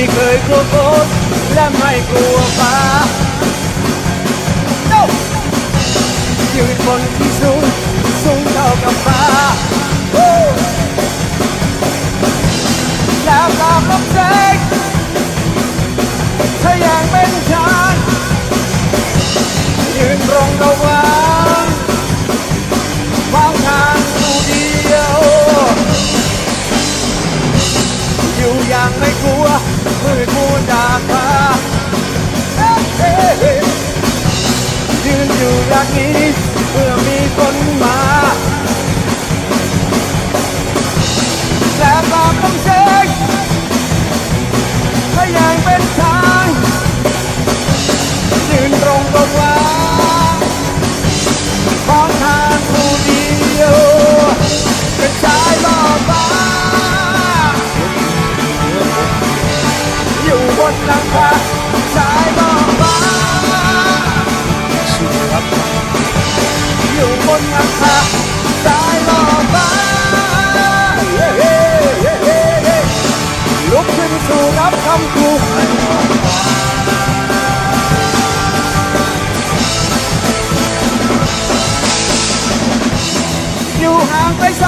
ไม่เคยกลัวฝนและไม่กลัวฟ้า No! ยืนบนที่สูงสูงเท่ากับฟ้าแล้วตามลมแสงเธอยังเป็นฉันยืนตรงระหว่ อยู่อย่างไม่กลัวมืดมูดาฟ้าเฮ้เฮ้ยืนอยู่อย่างนี้เมื่อมีคนมาและตามลมแสงก็ยังเป็นทางยืนตรงต นหลังคาชายล่อฟ้าชิวครับอยู่บนหลังคาชายล่อฟ้าเฮ้เฮ้เฮ้เฮ้ลุกขึ้นสู่รับคำครูอยู่ห่างไปไส